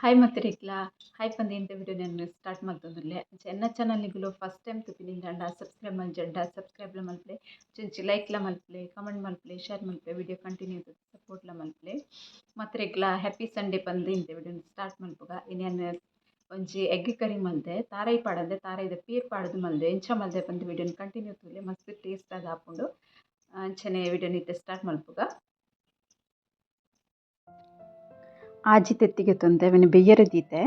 Hi ಮತ್ತಿರಿಕ್ಲ hi ಪಂದಿ ಇಂತ video ನಾನು start ಮಾಡ್ತಂದುಲ್ಲೆ ಎನ್ನ ಚಾನಲ್ಗಳು ಫಸ್ಟ್ ಟೈಮ್ ತುಪಿನಿಂದ ಸಬ್ಸ್ಕ್ರೈಬ್ ಮಲ್ಜಡ್ಡ ಸಬ್ಸ್ಕ್ರೈಬ್ಲ ಮಲ್ಪಲೆ. ಚುಂಚಿ ಲೈಕ್ಲ ಮಲ್ಪಲೆ ಕಮೆಂಟ್ ಮಲ್ಪಲೆ ಶೇರ್ ಮಲ್ಪಲೆ ವಿಡಿಯೋ ಕಂಟಿನ್ಯೂ ಸಪೋರ್ಟ್ಲ ಮಲ್ಪಲೆ. ಮತ್ತಿರಿಕ್ಲ ಹ್ಯಾಪಿ ಸಂಡೇ ಪಂದು ಇಂತ ವಿಡಿಯೋ ಸ್ಟಾರ್ಟ್ ಮಲ್ಪುಗ ಇನ್ನೇನು ಒಂಜಿ ಎಗ್ ಕರಿ ಮಲ್ದೆ, ತಾರೈ ಪಾಡಂದೆ ತಾರೈದ ಪೀರ್ ಪಾಡದು ಮಲ್ದೆ, ಎಂಚ ಮಲ್ದೆ ಪಂದ್ ವಿಡಿಯೋನ ಕಂಟಿನ್ಯೂ ತೂಲೆ ಮಸ್ತ್ ಟೇಸ್ಟ್ ಆದ್ ಆಪುಂಡು ಅಂಚನೆ ವಿಡಿಯೋನ ಇತ್ತೆ ಸ್ಟಾರ್ಟ್ ಮಲ್ಪುಗ ಆಜಿ ತೆತ್ತಿಗೆ ತೊಂದೆ ಅವನ ಬೆಯ್ಯರೆ ದೀತೆ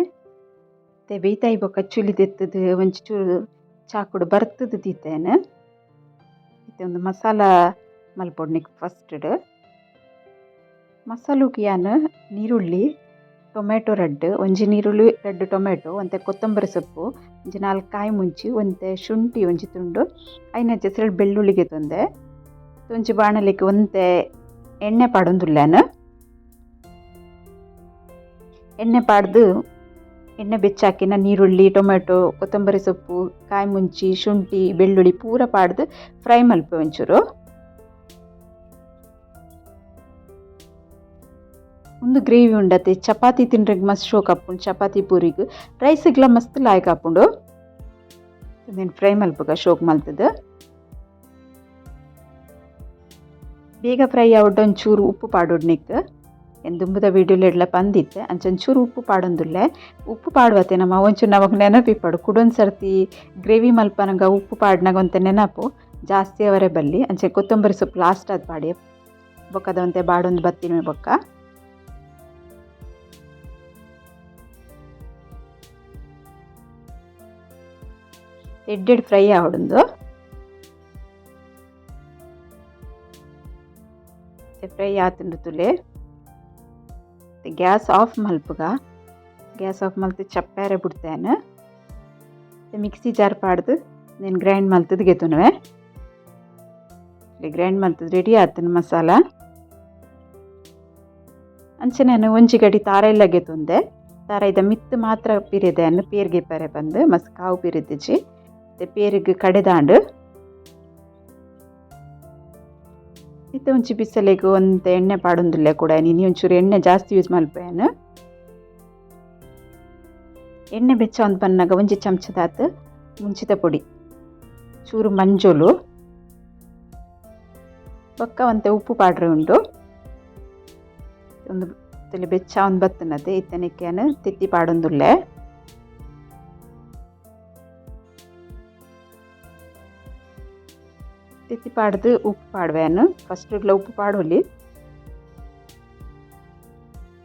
ತೆ ಬೇಯ್ತಾಯಿ ಬೊಕ ಚುಲಿ ತೆತ್ತದು ಒಂಚಿ ಚೂರು ಚಾಕುಡು ಬರ್ತದು ದೀತೇನೆ ಇತ್ತೆ ಒಂದು ಮಸಾಲ ಮಲ್ಪೊಡ್ನಿಕ್ ಫಸ್ಟ್ಡ್ ಮಸಾಲುಗ್ ಯಾನ್? ನೀರುಳ್ಳಿ ಟೊಮೆಟೊ ರಡ್ಡ್, ಒಂಜಿ ನೀರುಳ್ಳಿ, ರಡ್ಡ್ ಟೊಮೆಟೊ ಒಂತೆ ಕೊತ್ತಂಬರಿ ಸೊಪ್ಪು, ಒಂಜಿ ನಾಲ್ಕು ಕಾಯಿ ಮುಂಚಿ, ಒಂತೆ ಶುಂಠಿ, ಒಂಜಿ ತುಂಡು ಐನ ಜೆಸ್ರೆಡ್ ಬೆಳ್ಳುಳ್ಳಿಗೆ ತೊಂದೆ. ಒಂಜಿ ಬಾಣಲಿಗೆ ಒಂತೆ ಎಣ್ಣೆ ಪಾಡೊಂದುಲ್ಲೆನ್? ಎಣ್ಣೆ ಪಾಡ್ದು ಎಣ್ಣೆ ಬೆಚ್ಚಾಕಿನ ನೀರುಳ್ಳಿ ಟೊಮೆಟೊ ಕೊತ್ತಂಬರಿ ಸೊಪ್ಪು, ಕಾಯಿ ಮುಂಚಿ, ಶುಂಠಿ, ಬೆಳ್ಳುಳ್ಳಿ ಪೂರ ಪಾಡ್ದು ಫ್ರೈ ಮಲ್ಪೆ ಒಂಚೂರು. ಒಂದು ಗ್ರೇವಿ ಉಂಡತೆ ಚಪಾತಿ ತಿನ್ರೆಗ್ ಮಸ್ತ್ ಶೋಕ್ ಆಪುಂಡು, ಚಪಾತಿ ಪೂರಿಗ್. ರೈಸಿಗೆಲ್ಲ ಮಸ್ತ್ ಲಾಯ್ಕ್ ಆಪುಂಡು. ದೆನ್ ಫ್ರೈ ಮಲ್ಪಗ ಶೋಕ್ ಮಲ್ತದ ಬೇಗ ಫ್ರೈ ಆವಡ್ ಒಂಚೂರು ಉಪ್ಪು ಪಾಡೊಡ್ನಿಕ್ ಎನ್ ದುಂಬುದ ವೀಡಿಯೋಲೆಡ್ಲ ಪಂದಿತ್ತೆ ಅಂಚೊಂಚೂರು ಉಪ್ಪು ಪಾಡೊಂದುಲ್ಲೆ. ಉಪ್ಪು ಪಾಡುವತ್ತೆ ನಮ್ಮ ಒಂಚೂರು ನೆನಪಿ ನೆನಪಿಪ್ಪಡು ಕುಡೊಂದು ಸರ್ತಿ ಗ್ರೇವಿ ಮಲ್ಪನಗ ಉಪ್ಪು ಪಾಡ್ನಾಗ ಒಂತೆ ನೆನಪು. ಜಾಸ್ತಿ ಅವರೇ ಬಲ್ಲಿ. ಅಂಚೆ ಕೊತ್ತಂಬರಿ ಸೊಪ್ಪು ಲಾಸ್ಟ್ ಅದು ಪಾಡಿ ಬೊಕ್ಕದ ಒಂತೆ ಬಾಡೊಂದು ಬತ್ತಿನ ಬೊಕ್ಕ. ಎಡ್ಡೆಡ್ ಫ್ರೈ ಆವಡೊಂದು. ಫ್ರೈ ಆತುಂಡು ತುಲೆ. ಗ್ಯಾಸ್ ಆಫ್ ಮಲ್ಪುಗ ಗ್ಯಾಸ್ ಆಫ್ ಮಲ್ತು ಚಪ್ಪಾರೆ ಬಿಡ್ತೇನೆ ಮಿಕ್ಸಿ ಜಾರ್ ಪಾಡ್ದು నేను ಗ್ರೈಂಡ್ ಮಲ್ತದ್ದು ಗೆತ್ತುನವೆ ಗ್ರೈಂಡ್ ಮಲ್ತದ್ದು ರೆಡಿ ಆತನ ಮಸಾಲ ಅಂಚೆ ನಾನು ಒಂಜಿ ಗಡಿ ತಾರ ಇಲ್ಲ ಗೆತ್ತುಂದೆ ತಾರ ಇದ ಮಿತ್ತು ಮಾತ್ರ ಪಿರಿದೆ ಅನ್ನು ಪೇರ್ಗೆ ಪರೆ ಬಂದು ಮಸ್ ಕಾವು ಪಿರಿದಿಚ್ಚಿ ಪೇರಿಗೆ ಕಡೆದಾಂಡು ಇತ್ತೆ ಒಂಚಿ ಬಿಸಲೆಗ್ ಒಂದು ಎಣ್ಣೆ ಪಾಡೊಂದುಲ್ಲೆ ಕೂಡ, ನೀನು ಒಂಚೂರು ಎಣ್ಣೆ ಜಾಸ್ತಿ ಯೂಸ್ ಮಲ್ಪೇನು ಎಣ್ಣೆ ಬೆಚ್ಚ ಒಂದು ಬಂದಾಗ ಒಂಜಿ ಚಮಚದಾತ ಮುಂಚಿತ ಪುಡಿ, ಚೂರು ಮಂಜೋಲು ಬೊಕ್ಕ ಒಂತೆ ಉಪ್ಪು ಪಾಡ್ರೆ ಉಂಡು. ಒಂದು ಬೆಚ್ಚ ಒಂದು ಬತ್ತನದೆ ಇತ್ತನಿಕೇನು ತಿತ್ತಿ ಪಾಡೊಂದುಲ್ಲೆ. ತಿತ್ತಿ ಪಾಡ್ದು ಉಪ್ಪು ಪಾಡ್ವೇನು ಫಸ್ಟ್ ಉಪ್ಪು ಪಾಡೋಲಿ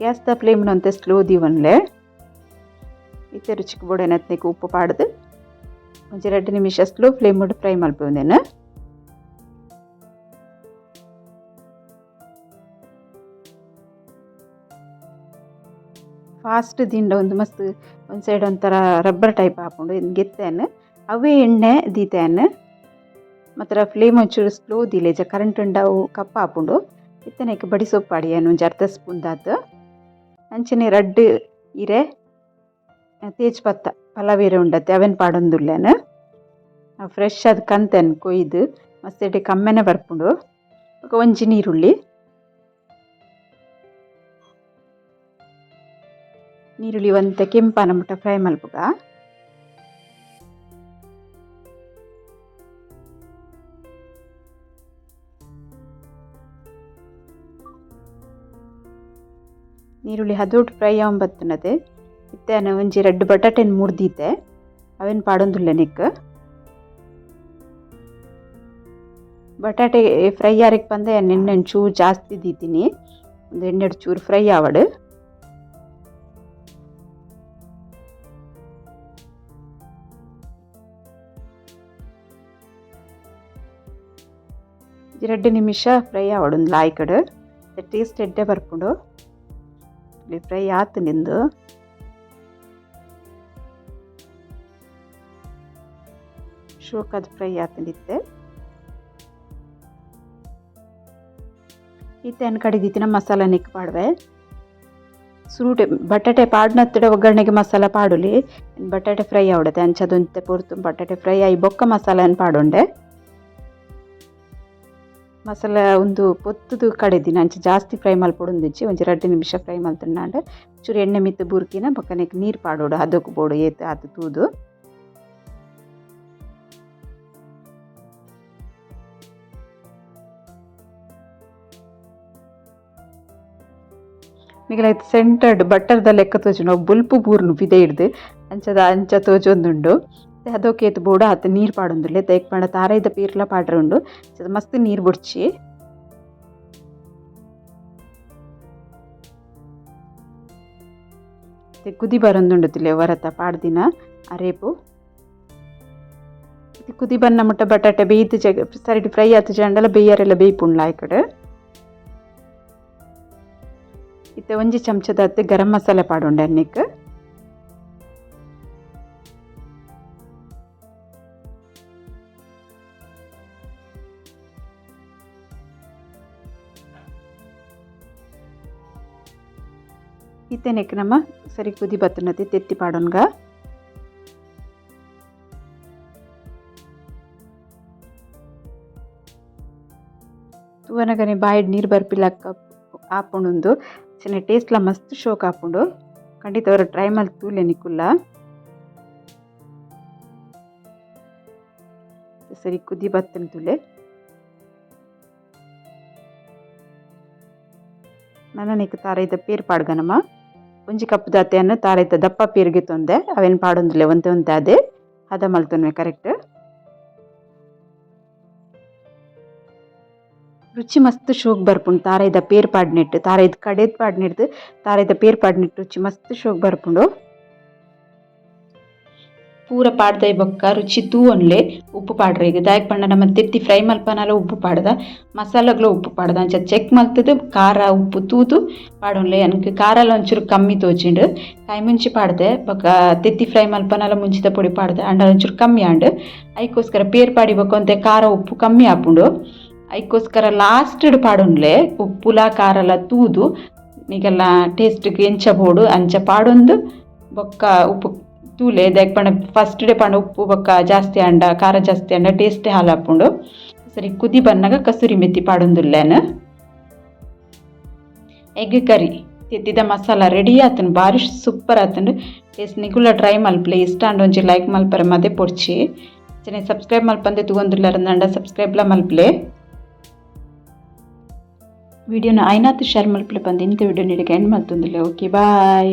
ಗ್ಯಾಸ್ ದ ಫ್ಲೇಮ್ನ ಅಂತ ಸ್ಲೋ ದೀವನ್ಲೆ ಇತ್ತೆ ರುಚಿಗೆ ಬೋಡೇನತ್ನಿಗೆ ಉಪ್ಪು ಪಾಡ್ದು. ಒಂಚೆ ಎರಡು ನಿಮಿಷ ಸ್ಲೋ ಫ್ಲೇಮ್ ಮಾಡಿ ಫ್ರೈ ಮಾಡ್ಬೋದೇನು ಫಾಸ್ಟ್ ದಿಂಡ ಒಂದು ಮಸ್ತ್ ಒಂದು ಸೈಡ್ ಒಂಥರ ರಬ್ಬರ್ ಟೈಪ್ ಹಾಕೊಂಡು ಗೆತ್ತೇನೆ ಅವೇ ಎಣ್ಣೆ ದೀತೇನು ಮಾತ್ರ ಫ್ಲೇಮ್ ಒಂಚೂರು ಸ್ಲೋ ದಿಲೇಜ ಕರೆಂಟ್ ಉಂಡವು ಕಪ್ಪ ಆಪುಂಡು ಇತ್ತನೆಕ್ ಬಡಿ ಸೊಪ್ಪು ಆಡಿಯನು ಒಂಜಿ ಅರ್ಧ ಸ್ಪೂನ್ ದಾತ್ ಅಂಚನೆ ರಡ್ಡ್ ಇರೆ ತೇಜ್ ಪತ್ತ, ಪಲಾವೇರೆ ಉಂಡತ್ತೆ, ಅವೆನ್ ಪಾಡೊಂದುಲ್ಲೆನ್ ಫ್ರೆಶ್ ಅದು ಕಂತೆನ್ ಕೊಯ್ದು, ಮಸ್ತೆಡೆ ಕಮ್ಮೆನೆ ಬರ್ಪುಂಡು. ಒಂಜಿ ನೀರುಳ್ಳಿ. ನೀರುಳ್ಳಿ ಒಂತ ಕೆಂಪನ ಮುಟ್ಟ ಫ್ರೈ ಮಲ್ಪುಗ. ನೀರುಳ್ಳಿ ಹದೋಟು ಫ್ರೈ ಆವಂಬತ್ತುನದೆ ಇತ್ತೆ ಒಂಜಿ ರೆಡ್ ಬಟಾಟೆನ್ ಮುರ್ದಿತ್ತೆ ಅವೆನ್ ಪಾಡೊಂದುಲ್ಲೆ ನಿಕ್. ಬಟಾಟೆ ಫ್ರೈ ಆರಕ್ಕೆ ಬಂದೆ ಎಣ್ಣೆ ಚೂರು ಜಾಸ್ತಿ ದೀತೀನಿ. ಒಂದು ಎಣ್ಣೆಡು ಚೂರು ಫ್ರೈ ಆವಡು. ಎರಡು ನಿಮಿಷ ಫ್ರೈ ಆವಡು ಒಂದು ಲಾಯ್ಕಡು ಟೇಸ್ಟ್ ಎಡ್ಡೆ ಬರ್ಪುಂಡು. ಇಲ್ಲಿ ಫ್ರೈ ಆತು ನಿಂದು? ಶೋಕದ ಫ್ರೈ ಆತಂದಿತ್ತೆ ಇತ್ತೆ ಅನ್ ಕಡಿದಿತ್ತಿನ ಮಸಾಲ ನಿಕ್ ಪಾಡ್ವೆ. ಸುರುಟೆ, ಬಟಾಟೆ ಪಾಡ್ನತ್ತಡ ಒಗ್ಗರಣೆಗೆ ಮಸಾಲ ಪಾಡುಲಿ. ಬಟಾಟೆ ಫ್ರೈ ಆವಡದೆ ಅಂಚದೊಂತೆ ಪೂರ್ತು ಬಟಾಟೆ ಫ್ರೈ ಆಯಿ ಬೊಕ್ಕ ಮಸಾಲ ಪಾಡೊಂಡೆ. ಮಸಾಲ ಒಂದು ಪೊತ್ತುದು ಕಡೆದಿನ ಅಂಚೆ ಜಾಸ್ತಿ ಫ್ರೈ ಮಲ್ಪೊಡೊಂದಿಜ್ಜಿ ಒಂಜಿ ರಡ್ಡ್ ನಿಮಿಷ ಫ್ರೈ ಮಲ್ತುಂಡಾಂಡ ಚೂರು ಎಣ್ಣೆ ಮಿತ್ತು ಬುರ್ಕಿನ ಬೊಕ್ಕ ನೀರು ಪಾಡೋಡು ಅದಕ್ಕೆ ಬೋಡು, ಏತ್ ಆತು ತೂದು. ನಿಗಲೈತೆ ಸೆಂಟರ್ಡ್ ಬಟ್ಟರ್ದ ಲೆಕ್ಕ ಅವು ಬುಲ್ಪು ಬೂರ್ನು ಪಿದೆ ಹಿಡ್ದು, ಅಂಚದ ಅಂಚ ತೋಜೊಂದುಂಡು. ಅದೋಕೇತ್ ಬೋಡ ಆತ ನೀರು ಪಾಡೊಂದುಲ್ಲೆ. ತೈಕ್ ಪಂಡ ತಾರೈದ ಪೀರ್ಲ ಪಾಡ್ರೆ ಮಸ್ತ್ ನೀರು ಬುಡ್ಚಿ. ಕುದಿ ಬರೊಂದುಂಡು ತಿಲೆ ವರತ ಪಾಡ್ದಿನ ಅರೇಪು ಕುದಿ ಬನ್ನ ಮುಟ್ಟ ಬಟಾಟೆ ಬೇಯ್ದು ಜಗ ಸರಿಡ್ ಫ್ರೈ ಆತು ಜಂಡಲ ಬೇಯರೆಲ್ಲ ಬೇಯ್ಪುಂಡ್ಲ ಆಯ್ಕಡೆ ಇತ್ತೆ ಒಂಜಿ ಚಮಚದ ಹತ್ತೆ ಗರಂ ಮಸಾಲೆ ಪಾಡೊಂಡೆ ಅನ್ನಿಕ್. ಇತ್ತೆನೆಕ್ ನಮ್ಮ ಸರಿ ಕುದಿ ಬತ್ತನತಿ ತೆತ್ತಿ ಪಾಡೋನ್ಗ. ತೂವನಗನೆ ಬಾಯಿಡ್ ನೀರು ಬರ್ಪಿಲಕ್ಕ ಆಪುಂಡು ಚಿನ್ನ ಟೇಸ್ಟ್ಲ ಮಸ್ತ್ ಶೋಕ್ ಆಪುಂಡು. ಖಂಡಿತ ಅವರು ಟ್ರೈ ಮಲ್ತ್ ತೂಲೆ ನಿಕುಲ್ಲ. ಸರಿ ಕುದಿ ಬತ್ತನ ತುಲೆ. ನನ್ನ ನಿಕ್ಕ ತಾರ ಇದ್ದ ಪೇರ್ ಪಾಡ್ಗನಮ್ಮ ಒಂಜಿ ಕಪ್ ದಾತೆಯನ್ನು ತಾರೈತ ದಪ್ಪ ಪೀರ್ಗೆ ತೊಂದೆ, ಅವೇನು ಪಾಡೊಂದಿಲ್ಲ, ಒಂತೆ ಒಂತೆ ಅದೇ. ಹದ ಮಲ್ತೊನ್ವೆ ಕರೆಕ್ಟ್ ರುಚಿ ಮಸ್ತ್ ಶೋಕ್ ಬರ್ಪುಂಡು, ತಾರೈದ ಪೇರ್ ಪಾಡ್ನಿಟ್ ತಾರೈದ ಕಡೆದ ಪಾಡ್ನೆಡ್ದು, ತಾರೈದ ಪೇರ್ ಪಾಡ್ನಿಟ್ ರುಚಿ ಮಸ್ತ್ ಶೋಕ್ ಬರ್ಪುಂಡು. ಪೂರ ಪಾಡ್ದೆ ಬೊಕ್ಕ ರುಚಿ ತೂವೊನ್ಲೆ ಉಪ್ಪು ಪಾಡ್ರೆ. ಈಗ ದಾಯಕ್ ಪಂಡ ನಮ್ಮ ತೆತ್ತಿ ಫ್ರೈ ಮಲ್ಪನಲ ಉಪ್ಪು ಪಾಡ್ದ. ಮಸಾಲಗ್ಲ ಉಪ್ಪು ಪಾಡ್ದ. ಅಂಚ ಚೆಕ್ ಮಲ್ತದು, ಖಾರ ಉಪ್ಪು ತೂದು ಪಾಡೊನ್ಲೆ ಅನ್ಕೆ ಖಾರಲ ಒಂಚೂರು ಕಮ್ಮಿ ತೋಚಿಂಡು ಕಾಯಿ ಮುಂಚಿ ಪಾಡ್ದೆ, ಬೊಕ್ಕ ತೆತ್ತಿ ಫ್ರೈ ಮಲ್ಪನಲ ಮುಂಚಿತ ಪುಡಿ ಪಾಡ್ದೆ. ಅಂಡ ಒಂಚೂರು ಕಮ್ಮಿ ಆಂಡ್ ಐಕೋಸ್ಕರ ಪೇರ್ ಪಾಡಿ ಒಂತೆ ಖಾರ ಉಪ್ಪು ಕಮ್ಮಿ ಆಪುಂಡು. ಐಕೋಸ್ಕರ ಲಾಸ್ಟ್ ಪಾಡೊನ್ಲೆ ಉಪ್ಪುಲ, ಖಾರಲ ತೂದು. ಈಗೆಲ್ಲ ಟೇಸ್ಟ್ಗೆ ಎಂಚ ಬೋಡು. ಅಂಚ ಪಾಡೊಂದು ಬೊಕ್ಕ ಉಪ್ಪು ತೂಲೆ ದಾಯಕ್ ಪಂಡ ಫಸ್ಟ್ ಡೇ ಪಂಡ ಉಪ್ಪು ಬೊಕ್ಕ ಜಾಸ್ತಿ ಅಂಡ ಖಾರ ಜಾಸ್ತಿ ಅಂಡ ಟೇಸ್ಟೇ ಹಾಲು ಹಾಪುಂಡು ಸರಿ ಕುದಿ ಬನ್ನಾಗ ಕಸೂರಿ ಮೆತ್ತಿ ಪಾಡೊಂದುಲ್ಲೇನ ಎಗ್ ಕರಿ ತೆತ್ತಿದ ಮಸಾಲ ರೆಡಿ ಆತನು ಬಾರಿ ಸೂಪರ್ ಆತನು ಟೇಸ್ಟ್ ನಿಗುಲ ಟ್ರೈ ಮಲ್ಪಲೆ ಇಷ್ಟ ಅಂಡ್ ಒಂಜಿ ಲೈಕ್ ಮಲ್ಪರೆ ಮದೆ ಪೊಡ್ಚಿ ಚೆನ್ನ ಸಬ್ಸ್ಕ್ರೈಬ್ ಮಲ್ಪಂದೆ ತಗೊಂದಿಲ್ಲ ನಂಡ ಸಬ್ಸ್ಕ್ರೈಬ್ಲ ಮಲ್ಪಲೆ ವಿಡಿಯೋನ ಐನಾತ್ ಶೇರ್ ಮಲ್ಪಲೆ ಬಂದು ಇಂಥ ವಿಡಿಯೋ ನೀಡಿಗೆ ಎಂಡ್ ಮಲ್ತೊಂದಿಲ್ಲ ಓಕೆ ಬಾಯ್